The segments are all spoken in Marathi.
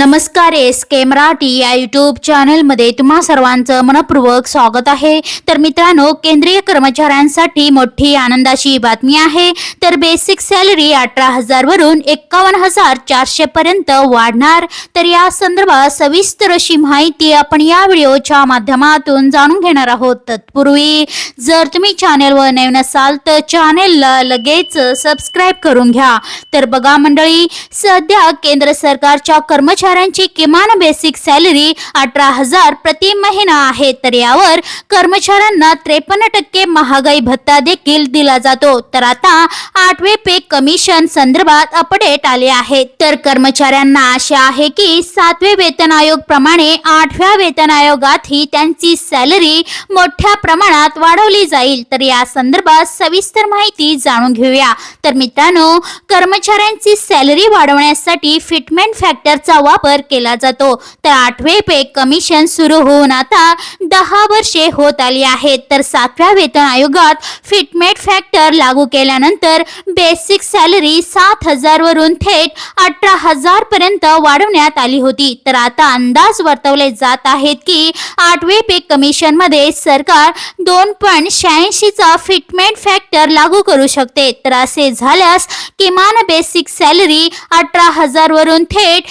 नमस्कार एस के मराठी या युट्यूब चॅनलमध्ये तुम्हा सर्वांचं मनपूर्वक स्वागत आहे. तर मित्रांनो केंद्रीय कर्मचाऱ्यांसाठी मोठी आनंदाची बातमी आहे. तर बेसिक सॅलरी अठरा हजार वरून एकावन्न हजार चारशे पर्यंत वाढणार. तर या संदर्भात सविस्तर अशी माहिती आपण या व्हिडिओच्या माध्यमातून जाणून घेणार आहोत. तत्पूर्वी जर तुम्ही चॅनेलवर नवीन असाल तर चॅनेलला लगेच सबस्क्राईब करून घ्या. तर बघा मंडळी सध्या केंद्र सरकारच्या कर्मचारी कर्मचाऱ्यांची किमान बेसिक सॅलरी अठरा हजार प्रति महिना आहे तर यावर कर्मचाऱ्यांना त्रेपन्न टक्के महागाई भत्ता देखील दिला जातो. तर आता आठवे पे कमिशन संदर्भात अपडेट आले आहे. तर कर्मचाऱ्यांना आशा आहे की सातवे वेतन आयोग प्रमाणे आठव्या वेतन आयोगातही त्यांची सॅलरी मोठ्या प्रमाणात वाढवली जाईल. तर या संदर्भात सविस्तर माहिती जाणून घेऊया. तर मित्रांनो कर्मचाऱ्यांची सॅलरी वाढवण्यासाठी फिटमेंट फॅक्टरचा वापर केला जातो. तर आठवे पे कमिशन सुरू होऊन आता दहा वर्षे होत आली आहेत. तर सातव्या वेतन आयोगात फिटमेंट फॅक्टर लागू केल्यानंतर बेसिक सॅलरी सात हजार वरून थेट अठरा हजार पर्यंत वाढवण्यात आली होती. तर आता अंदाज वर्तवले जात आहेत की आठवे पे कमिशनमध्ये सरकार दोन पॉईंट शहाऐंशीचा फिटमेंट फॅक्टर लागू करू शकते. तर असे झाल्यास किमान बेसिक सॅलरी अठरा हजार वरून थेट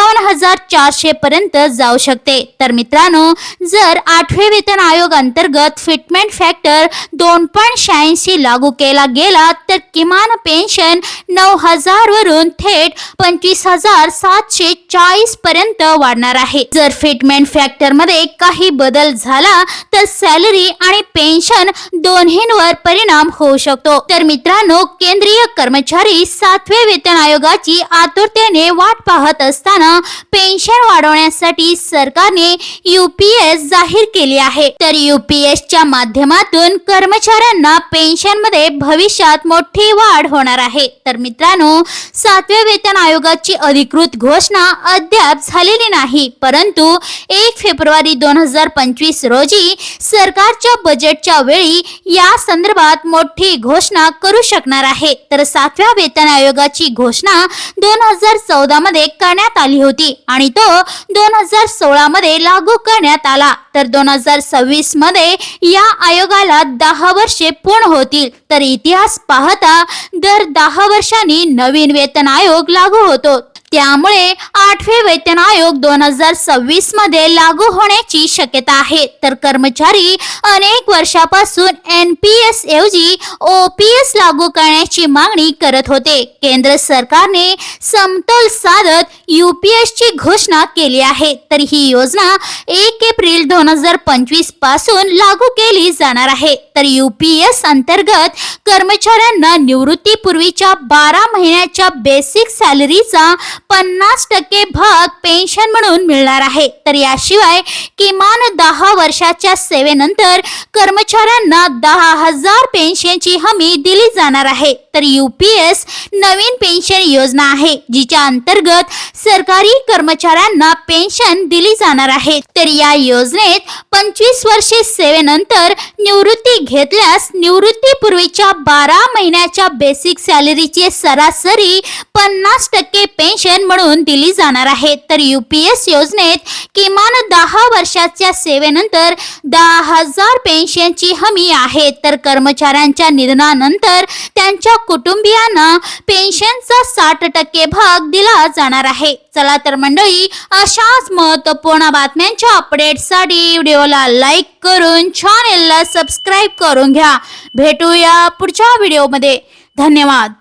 एकावन्न हजार चारशे पर्यंत जाऊ शकते. तर मित्रांनो जर आठवे वेतन आयोग अंतर्गत फिटमेंट फॅक्टर दोन पॉईंट शहाऐंशी लागू केला गेला तर किमान पेन्शन नऊ हजार वरून थेट पंचवीस हजार सातशे चाळीस पर्यंत वाढणार आहे. जर फिटमेंट फॅक्टरमध्ये काही बदल झाला तर सॅलरी आणि पेन्शन दोन्हींवर परिणाम होऊ शकतो. तर मित्रांनो केंद्रीय कर्मचारी सातवे वेतन आयोगाची आतुरतेने वाट पाहत असताना पेन्शन वाढवण्यासाठी सरकारने युपीएस जाहीर केली आहे. तर युपीएस च्या माध्यमातून कर्मचाऱ्यांना पेन्शनमध्ये भविष्यात मोठी वाढ होणार आहे. तर मित्रांनो सातव्या वेतन आयोगाची अधिकृत घोषणा अद्याप झालेली नाही. परंतु एक फेब्रुवारी दोन हजार पंचवीस रोजी सरकारच्या बजेटच्या वेळी या संदर्भात मोठी घोषणा करू शकणार आहे. तर सातव्या वेतन आयोगाची घोषणा दोन हजार चौदा मध्ये करण्यात आली होती आणि तो दोन हजार सोळा मध्ये लागू करण्यात आला. तर दोन हजार सव्वीसमध्ये या आयोगाला दहा वर्षे पूर्ण होतील. तर इतिहास पाहता दर दहा वर्षांनी नवीन वेतन आयोग लागू होतो. त्यामुळे आठवे वेतन आयोग दोन हजार सव्वीसमध्ये लागू होण्याची शक्यता आहे. तर कर्मचारी अनेक वर्षापासून एन पी एस ऐवजी ओ पी एस लागू करण्याची मागणी करत होते. केंद्र सरकारने समतोल साधत यू पी एस ची घोषणा केली आहे. तर ही योजना एक एप्रिल दोन हजार पंचवीसपासून लागू केली जाणार आहे. तर यू पी एस अंतर्गत कर्मचाऱ्यांना निवृत्तीपूर्वीच्या बारा महिन्याच्या बेसिक सॅलरीचा पन्नास टक्के भाग पेन्शन म्हणून मिळणार आहे. तर याशिवाय किमान दहा वर्षाच्या सेवेनंतर कर्मचाऱ्यांना दहा हजार पेन्शनची हमी दिली जाणार आहे. तर युपीएस नवीन पेन्शन योजना आहे जिच्या अंतर्गत सरकारी कर्मचाऱ्यांना पेन्शन दिली जाणार आहे. तर या योजनेत पंचवीस वर्षे सेवेनंतर निवृत्ती घेतल्यास निवृत्तीपूर्वीच्या बारा महिन्याच्या बेसिक सॅलरीचे सरासरी पन्नास टक्के पेन्शन पेन्शन म्हणून दिली जाणार आहे. तर युपीएस योजनेत किमान दहा वर्षाच्या सेवेनंतर दहा हजार पेन्शनची हमी आहे. तर कर्मचाऱ्यांच्या निधनानंतर त्यांच्या कुटुंबियांना पेन्शनचा साठ टक्के भाग दिला जाणार आहे. चला तर मंडळी अशाच महत्त्वपूर्ण बातम्यांच्या अपडेटसाठी व्हिडिओला लाईक करून चॅनेलला सबस्क्राईब करून घ्या. भेटूया पुढच्या व्हिडिओमध्ये धन्यवाद.